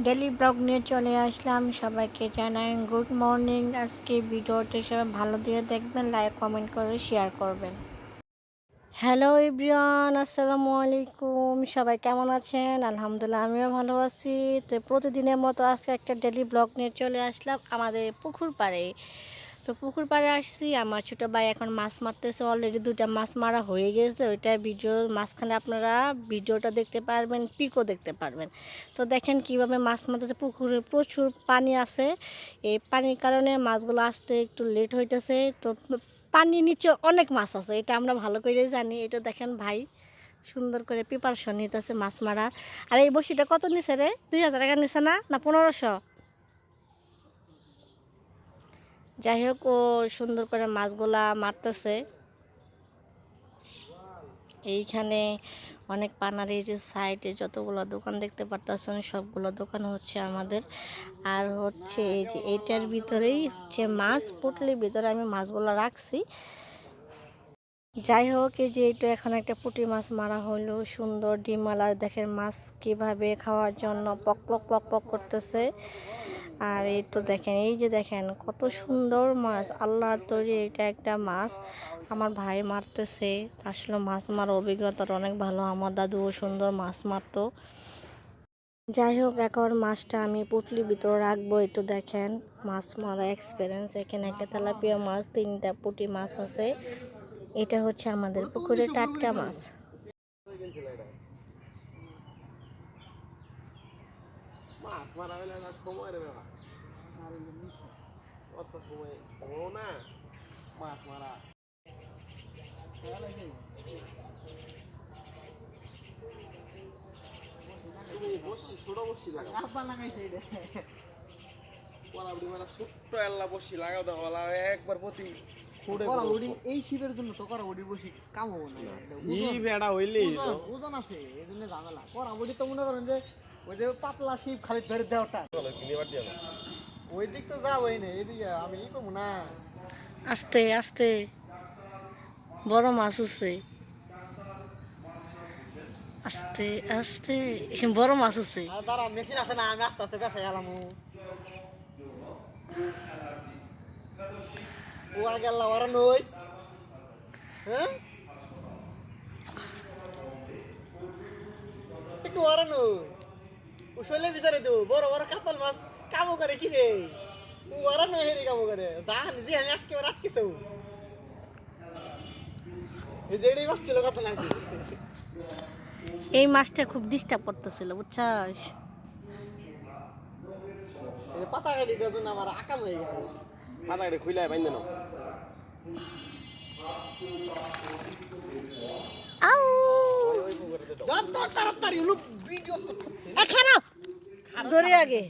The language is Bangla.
ডেলি ব্লগ নিয়ে চলে আসলাম। সবাইকে জানাই গুড মর্নিং আজকে ভিডিওটি সবাই ভালো দিয়ে দেখবেন লাইক কমেন্ট করে শেয়ার করবেন। হ্যালো ইব্রিয়ান আসসালামু আলাইকুম। সবাই কেমন আছেন? আলহামদুলিল্লাহ, আমিও ভালো আছি। তো প্রতিদিনের মতো আজকে একটা ডেলি ব্লগ নিয়ে চলে আসলাম আমাদের পুকুর পাড়ে। তো পুকুর পাড়ে আসছি, আমার ছোটো ভাই এখন মাছ মারতেছে অলরেডি দুটা মাছ মারা হয়ে গেছে ওইটা ভিডিও মাঝখানে আপনারা ভিডিওটা দেখতে পারবেন পিকও দেখতে পারবেন। তো দেখেন কীভাবে মাছ মারতেছে, পুকুরে প্রচুর পানি আছে, এই পানির কারণে মাছগুলো আসতে একটু লেট হইতেছে, তো পানির নিচে অনেক মাছ আছে, এটা আমরা ভালো করে জানি, এটা দেখেন ভাই সুন্দর করে প্রিপারেশন নিতেছে মাছ মারা। আর এই বসিটা কত নিছে রে? দুই হাজার টাকা নিছে না? না, পনেরোশো? যাই হোক ও সুন্দর করে মাছগুলা মারতেছে। এইখানে অনেক পানার যে সাইডে যতগুলো দোকান দেখতে পারতেছেন, সবগুলো দোকান হচ্ছে আমাদের। আর হচ্ছে এই যে এইটার ভিতরেই হচ্ছে মাছ, পুটলির ভিতরে আমি মাছগুলো রাখছি। যাই হোক এই যে এটা এখন একটা পুঁটি মাছ মারা হলো সুন্দর ডিমালা দেখেন মাছ কীভাবে খাওয়ার জন্য পক পক পক পক করতেছে। আর এই তো দেখেন, এই যে দেখেন কত সুন্দর মাছ। আল্লাহর তৈরি এটা একটা মাছ। আমার ভাই মারতেছে। আসলে মাছ মারার অভিজ্ঞতাটা অনেক ভালো। আমার দাদুও সুন্দর মাছ মারতো। যাই হোক, এখন মাছটা আমি পুটলির ভিতরে রাখব। একটু দেখেন, মাছ মারা এক্সপিরিয়েন্স এখানে একটা তেলাপিয়া মাছ, তিনটা পুঁটি মাছ আছে। এটা হচ্ছে আমাদের পুকুরে টাটকা মাছ। মাছ মারা হইলে না সময় রে বাবা অত সময় ও না। মাছ মারা। তুমি বসছি ছোট বসছি লাগাও। পরাবড়ি মানে ছোট্ট এল্লা বসছি লাগাও দাও একবার প্রতি এই শিবের জন্য তো করাবড়ি বসি কাম হব না। ই বেড়া হইলি। ওজন আছে এই জন্য ঝামেলা। করাবড়ি তো মনে করেন যে ওই যে পাতলা শিব খালি ধরে দেওয়াটা। ওই দিক তো যাবোই না এদিকে আমি ই করব না। আস্তে আস্তে। বড় মাছ উঠছে। আস্তে আস্তে। এখানে বড় মাছ উঠছে। আর দাঁড়া মেশিন আছে না আমি আস্তে আস্তে বেসাই গেলাম ও। আগে ওরা নই। হ্যাঁ? একটু ওরা নই। শৈলে বিচারে তো বড় বড় কাতল মাছ কামো করে কি রে ওরা নই হেরি কামো করে জাহান জি আমি একেবারে আটকেছে ও এই যে ভাবছিল কথা নাকি এই মাছটা খুব ডিস্টার্ব করতেছিল বুঝছাস? পাতা গাড়িটার জন্য আমার আকাম হয়ে গেছে। মাথা এটা খুইলাই বাইন্দে নাও। আউ! যত তাড়াতাড়ি হলো ভিডিও এখানে ধরে আগে।